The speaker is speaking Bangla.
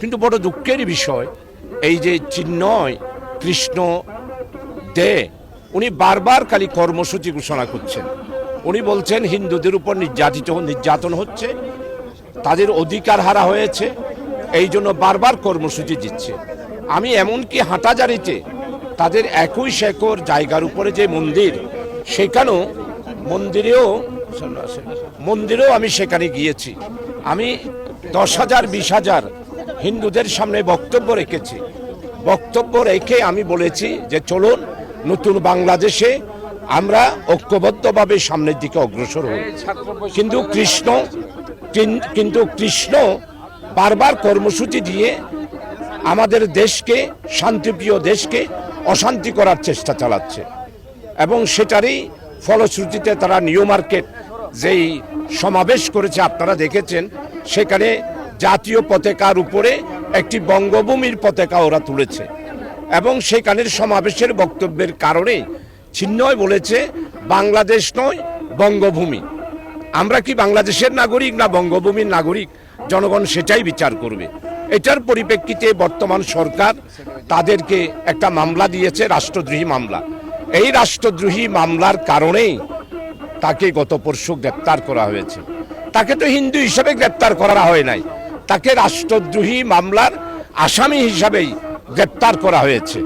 কিন্তু বড় দুঃখের বিষয়, এই যে চিন্ময় কৃষ্ণ দে, উনি বারবার খালি কর্মসূচি ঘোষণা করছেন। উনি বলছেন হিন্দুদের উপর নির্যাতিত নির্যাতন হচ্ছে, তাদের অধিকার হারা হয়েছে, এই জন্য বারবার কর্মসূচি দিচ্ছে। আমি এমনকি হাঁটাজারিতে তাদের একুশ একর জায়গার উপরে যে মন্দির, সেখানেও মন্দিরেও মন্দিরেও আমি সেখানে গিয়েছি। আমি দশ হাজার, বিশ হাজার হিন্দুদের সামনে বক্তব্য রেখেছি। বক্তব্য রেখে আমি বলেছি যে চলুন, নতুন বাংলাদেশে আমরা ঐক্যবদ্ধভাবে সামনের দিকে অগ্রসর হই। কিন্তু কৃষ্ণ, কিন- কিন্তু কৃষ্ণ বারবার কর্মসূচি দিয়ে আমাদের দেশকে, শান্তিপ্রিয় দেশকে অশান্তি করার চেষ্টা চালাচ্ছে। এবং সেটারই ফলশ্রুতিতে তারা নিউ মার্কেট যেই সমাবেশ করেছে, আপনারা দেখেছেন, সেখানে জাতীয় পতাকার উপরে একটি বঙ্গভূমির পতাকা ওরা তুলেছে। এবং সেখানের সমাবেশের বক্তব্যের কারণে ছিন্নয় বলেছে, বাংলাদেশ নয়, বঙ্গভূমি। আমরা কি বাংলাদেশের নাগরিক না বঙ্গভূমির নাগরিক? জনগণ সেটাই বিচার করবে। এটার পরিপ্রেক্ষিতে বর্তমান সরকার তাদেরকে একটা মামলা দিয়েছে, রাষ্ট্রদ্রোহী মামলা। এই রাষ্ট্রদ্রোহী মামলার কারণেই তাকে গত পরশু গ্রেপ্তার করা হয়েছে। তাকে তো হিন্দু হিসাবে গ্রেপ্তার করা হয় নাই। তাকে রাষ্ট্রদ্রোহী মামলার আসামি হিসাবেই গ্রেপ্তার করা হয়েছে।